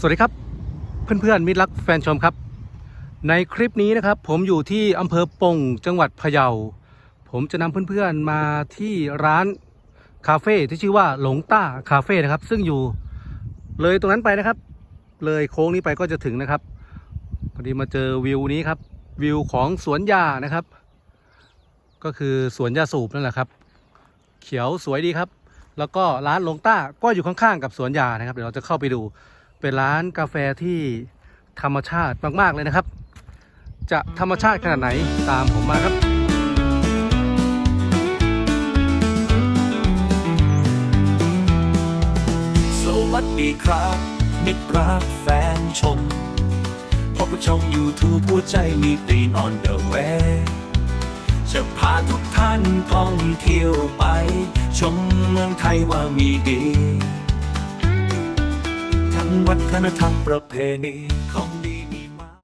สวัสดีครับ เพื่อนๆมิตรรักแฟนชมครับ ในคลิปนี้นะครับ ผมอยู่ที่อำเภอปงจังหวัดพะเยา ผมจะนำเพื่อนๆมาที่ร้านคาเฟ่ที่ชื่อว่าหลงต้าคาเฟ่นะครับ ซึ่งอยู่เลยตรงนั้นไปนะครับ เลยโค้งนี้ไปก็จะถึงนะครับพอดีมาเจอวิวนี้ครับ วิวของสวนยานะครับ ก็คือสวนยาสูบนั่นแหละครับ เขียวสวยดีครับ แล้วก็ร้านหลงต้าก็อยู่ข้างๆกับสวนยานะครับ เดี๋ยวเราจะเข้าไปดู เป็นร้านกาแฟที่ธรรมชาติมาก ๆ เลยนะครับ จะธรรมชาติขนาดไหนตามผมมาครับ สวัสดีครับมิตรรักแฟนชมพบกับช่อง YouTube หัวใจมีตีน on the way จะพาทุกท่านท่องเที่ยวไป ชมเมืองไทยว่ามีดี นธรรมประเพณีของดีมีมาก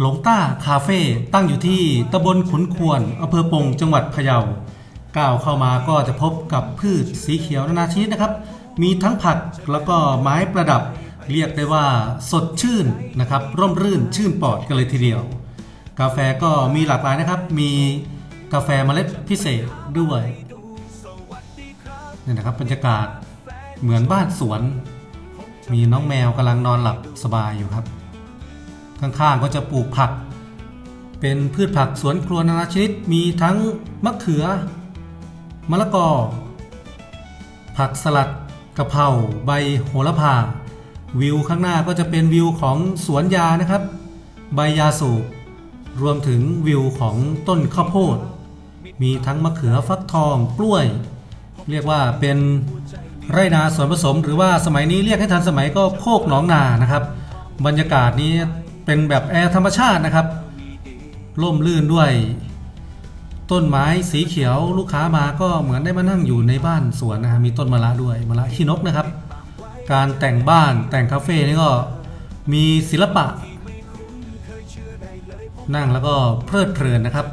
หลงต้าคาเฟ่ตั้งอยู่ที่ตำบลขุนควรอำเภอปงจังหวัดพะเยาก้าวเข้ามาก็จะพบกับพืชสีเขียวนานาชนิดนะครับ มีทั้งผักแล้วก็ไม้ประดับ เรียกได้ว่าสดชื่นนะครับ ร่มรื่นชื่นปอดกันเลยทีเดียว กาแฟก็มีหลากหลายนะครับ มีกาแฟเมล็ดพิเศษด้วยนี่นะครับบรรยากาศเหมือนบ้านสวน มีน้องแมวกำลังนอนหลับสบายอยู่ครับ ข้างๆก็จะปลูกผัก เป็นพืชผักสวนครัวนานาชนิด มีทั้งมะเขือ มะละกอ ผักสลัดกะเพราใบโหระพา วิวข้างหน้าก็จะเป็นวิวของสวนยานะครับ ใบยาสูบรวมถึงวิวของต้นข้าวโพด มีทั้งมะเขือฟักทองกล้วย เรียกว่าเป็น ไรนาสวนผสม หรือว่าสมัยนี้เรียกให้ทันสมัยก็โคกหนองนานะครับ บรรยากาศนี้เป็นแบบแอร์ธรรมชาตินะครับ ร่มรื่นด้วย ต้นไม้สีเขียวลูกค้ามาก็เหมือนได้มานั่งอยู่ในบ้านสวนนะฮะมีต้นมะระด้วยมะระขี้นกนะครับ การแต่งบ้านแต่งคาเฟ่นี่ก็มีศิลปะ นั่งแล้วก็เพลิดเพลินนะครับ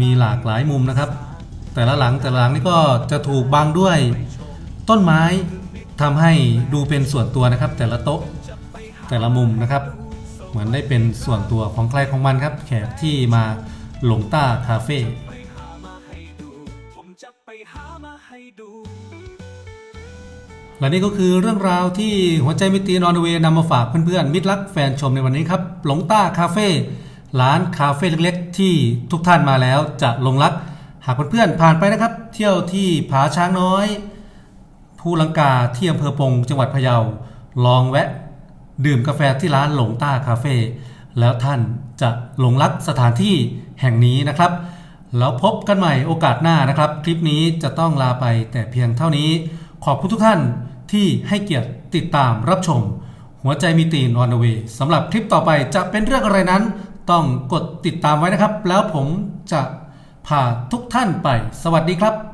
มีหลากหลายมุมนะครับ แต่ละหลังแต่ละหลังนี่ก็จะถูกบังด้วย ต้นไม้ทำให้ดูเป็นส่วนตัวนะครับ แต่ละโต๊ะแต่ละมุมนะครับ เหมือนได้เป็นส่วนตัวของใครของมันครับ แขกที่มาหลงต้าคาเฟ่และนี่ก็คือเรื่องราวที่หัวใจมิตีนอนเวย์นำมาฝากเพื่อนๆมิตรรักแฟนชมในวันนี้ครับ หลงต้าคาเฟ่ร้านคาเฟ่เล็กๆ ที่ทุกท่านมาแล้วจะลงรัก หากเพื่อนๆผ่านไปนะครับ เที่ยวที่ผาช้างน้อย ภูลังกาที่อำเภอปงจังหวัดพะเยา ลองแวะ ดื่มกาแฟที่ร้านหลงต้าคาเฟ่แล้วท่านจะหลงรักสถานที่แห่งนี้นะครับ แล้วพบกันใหม่โอกาสหน้านะครับ คลิปนี้จะต้องลาไปแต่เพียงเท่านี้ ขอบคุณทุกท่านที่ให้เกียรติติดตามรับชม หัวใจมีตีนออนเวย์สำหรับคลิปต่อไปจะเป็นเรื่องอะไรนั้น ต้องกดติดตามไว้นะครับ แล้วผมจะพาทุกท่านไป สวัสดีครับ